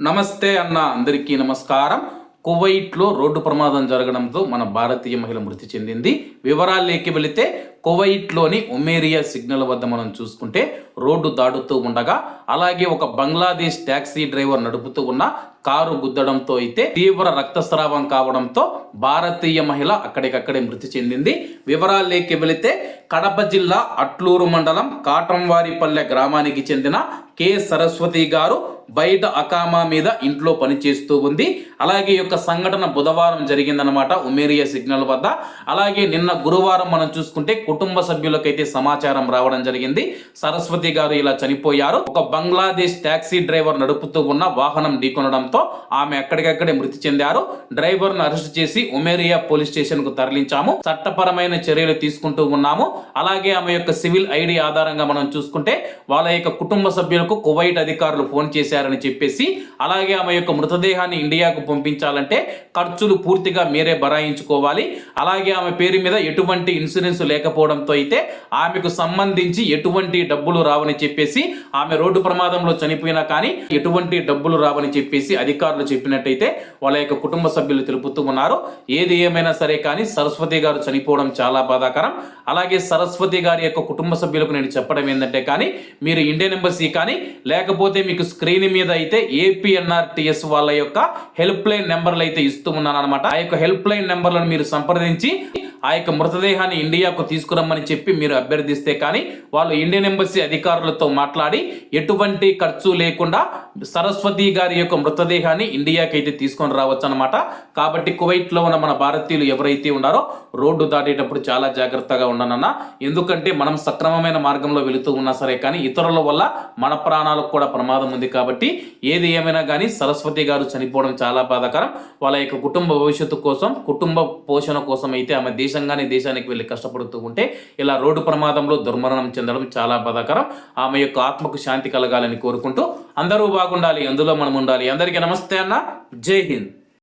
నమస్తే అన్న అందరికీ నమస్కారం. కువైట్లో రోడ్డు ప్రమాదం జరగడంతో మన భారతీయ మహిళ మృతి చెందింది. వివరాల్లోకి వెళితే కువైట్లోని ఉమేరియా సిగ్నల్ వద్ద మనం చూసుకుంటే రోడ్డు దాటుతూ ఉండగా అలాగే ఒక బంగ్లాదేశ్ ట్యాక్సీ డ్రైవర్ నడుపుతూ ఉన్న కారు గుద్దడంతో అయితే తీవ్ర రక్తస్రావం కావడంతో భారతీయ మహిళ అక్కడికక్కడే మృతి చెందింది. వివరాల్లోకి వెళితే కడప జిల్లా అట్లూరు మండలం కాటంవారిపల్లె గ్రామానికి చెందిన కె. సరస్వతి గారు బయట అకామా మీద ఇంట్లో పనిచేస్తూ ఉంది. అలాగే యొక్క సంఘటన బుధవారం జరిగిందనమాట ఉమేరియా సిగ్నల్ వద్ద. అలాగే నిన్న గురువారం మనం చూసుకుంటే కుటుంబ సభ్యులకైతే సమాచారం రావడం జరిగింది. సరస్వతి గారు ఇలా చనిపోయారు. ఒక బంగ్లాదేశ్ ట్యాక్సీ డ్రైవర్ నడుపుతూ ఉన్న వాహనం ఢీకొనడంతో ఆమె అక్కడికక్కడే మృతి చెందారు. డ్రైవర్ను అరెస్ట్ చేసి ఉమేరియా పోలీస్ స్టేషన్కు తరలించాము. చట్టపరమైన చర్యలు తీసుకుంటూ ఉన్నాము. అలాగే ఆమె యొక్క సివిల్ ఐడి ఆధారంగా మనం చూసుకుంటే వాళ్ళ యొక్క కుటుంబ సభ్యులకు కువైట్ అధికారులు ఫోన్ చేశారని చెప్పేసి అలాగే ఆమె యొక్క మృతదేహాన్ని ఇండియాకు పంపించాలంటే ఖర్చులు పూర్తిగా మీరే బరాయించుకోవాలి. అలాగే ఆమె పేరు మీద ఎటువంటి ఇన్సూరెన్స్ లేకపోతే లేకపోవడంతో అయితే ఆమెకు సంబంధించి ఎటువంటి డబ్బులు రావని చెప్పేసి ఆమె రోడ్డు ప్రమాదంలో చనిపోయినా కానీ ఎటువంటి డబ్బులు రావని చెప్పేసి అధికారులు చెప్పినట్టయితే వాళ్ళ యొక్క కుటుంబ సభ్యులు తెలుపుతూ ఉన్నారు. ఏది ఏమైనా సరే కానీ సరస్వతి గారు చనిపోవడం చాలా బాధాకరం. అలాగే సరస్వతి గారి యొక్క కుటుంబ సభ్యులకు నేను చెప్పడం ఏంటంటే కానీ మీరు ఇండియన్ ఎంబసీ కానీ లేకపోతే మీకు స్క్రీన్ మీద అయితే ఏపీఎన్ఆర్టీఎస్ వాళ్ళ యొక్క హెల్ప్ లైన్ నెంబర్లు అయితే ఇస్తూ ఉన్నాను అనమాట ఆ యొక్క హెల్ప్ లైన్ నెంబర్లను మీరు సంప్రదించి ఆ యొక్క మృతదేహాన్ని ఇండియాకు తీసుకురమ్మని చెప్పి మీరు అభ్యర్థిస్తే కానీ వాళ్ళు ఇండియన్ ఎంబసీ అధికారులతో మాట్లాడి ఎటువంటి ఖర్చు లేకుండా సరస్వతి గారి యొక్క మృతదేహాన్ని ఇండియాకి అయితే తీసుకొని రావచ్చు అనమాట కాబట్టి కువైట్లో ఉన్న మన భారతీయులు ఎవరైతే ఉన్నారో రోడ్డు దాటేటప్పుడు చాలా జాగ్రత్తగా ఉండనన్నా. ఎందుకంటే మనం సక్రమమైన మార్గంలో వెళుతూ ఉన్నా సరే కానీ ఇతరుల వల్ల మన ప్రాణాలకు కూడా ప్రమాదం ఉంది కాబట్టి ఏది ఏమైనా కానీ సరస్వతి గారు చనిపోవడం చాలా బాధాకరం. వాళ్ళ యొక్క కుటుంబ భవిష్యత్తు కోసం కుటుంబ పోషణ కోసం అయితే ఆమె దేశంగానే దేశానికి వెళ్ళి కష్టపడుతూ ఉంటే ఇలా రోడ్డు ప్రమాదంలో దుర్మరణం చెందడం చాలా బాధాకరం. ఆమె యొక్క ఆత్మకు శాంతి కలగాలని కోరుకుంటూ అందరూ బాగుండాలి అందులో మనం ఉండాలి అందరికీ నమస్తే అన్న. జై హింద్.